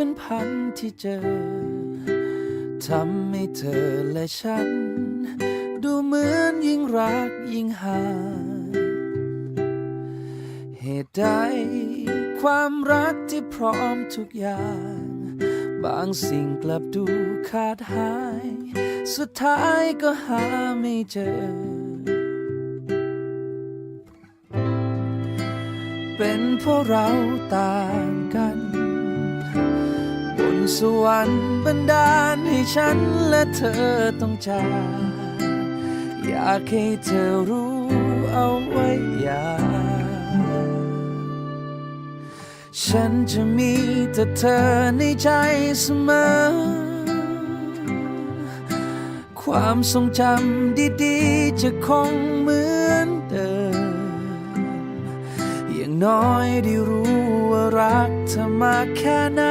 เป็นพันที่เจอ ทำให้เธอและฉัน ดูเหมือนยิ่งรักยิ่งห่างเหตุใดความรักที่พร้อมทุกอย่าง บางสิ่งกลับดูขาดหาย สุดท้ายก็หาไม่เจอ เป็นเพราะเราต่างกัน สวรรค์บันดาลให้ฉันและเธอต้องจากอยากให้เธอรู้เอาไว้อย่าฉันจะมีแต่เธอในใจเสมอ ความทรงจำดีๆ จะคงเหมือนเดิม อย่างน้อยได้รู้ว่ารักเธอมากแค่ไหน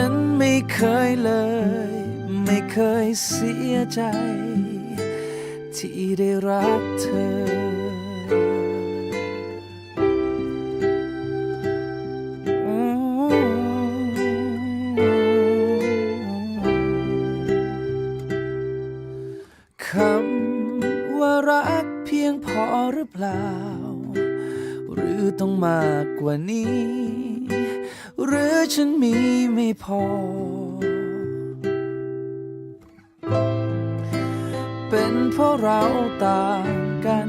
ฉันไม่เคยเลย ไม่เคยเสียใจ ที่ได้รักเธอคำว่ารักเพียงพอหรือเปล่า หรือต้องมากกว่านี้ หรือฉันมีไม่พอ เป็นเพราะเราต่างกัน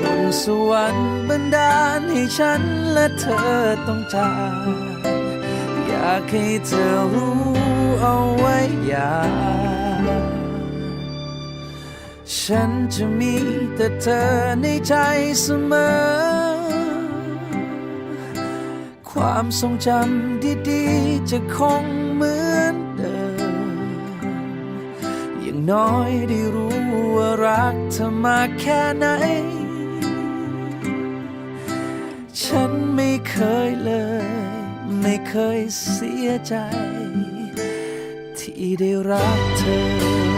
บนสวรรค์บันดาลให้ฉันและเธอต้องจากอยากให้เธอรู้เอาไว้อย่าฉันจะมีแต่เธอในใจเสมอ ความทรงจำดีๆ จะคงเหมือนเดิม อย่างน้อยได้รู้ว่ารักเธอมาแค่ไหน ฉันไม่เคยเลย ไม่เคยเสียใจ ที่ได้รักเธอ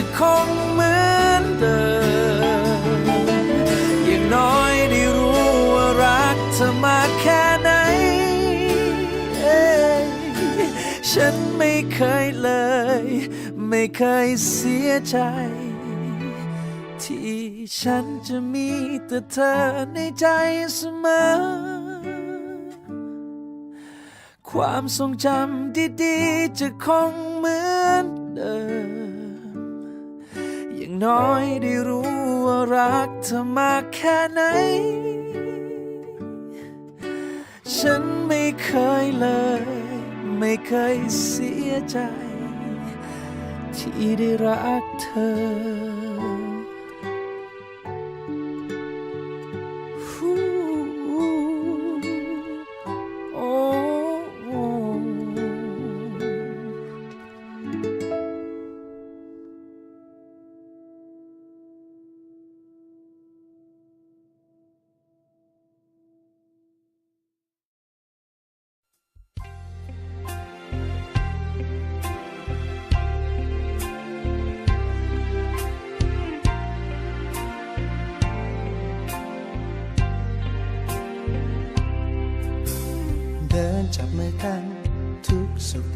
จะคงเหมือนเดิมอย่างน้อยได้รู้ว่ารักเธอมาแค่ไหน ฉันไม่เคยเลย ไม่เคยเสียใจ ที่ฉันจะมีแต่เธอในใจเสมอความทรงจำดีๆ จะคงเหมือน น้อยได้รู้ว่ารักเธอมากแค่ไหน ฉันไม่เคยเลย ไม่เคยเสียใจ ที่ได้รักเธอ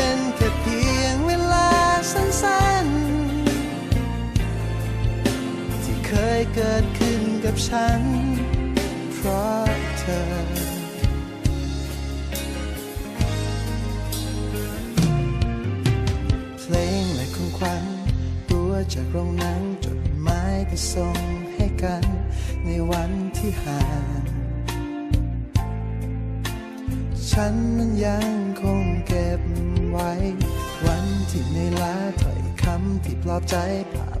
น เกิดขึ้นกับฉัน เพราะเธอ เพลงและของขวัญตัวจากโรงหนังจดหมายที่ส่งให้กัน ในวันที่ห่างฉันนั้นยังคงเก็บไว้ วันที่ในอยลาถ้อยคำที่ปลอบใจภา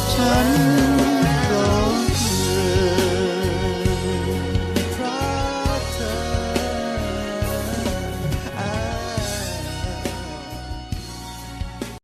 กับฉัน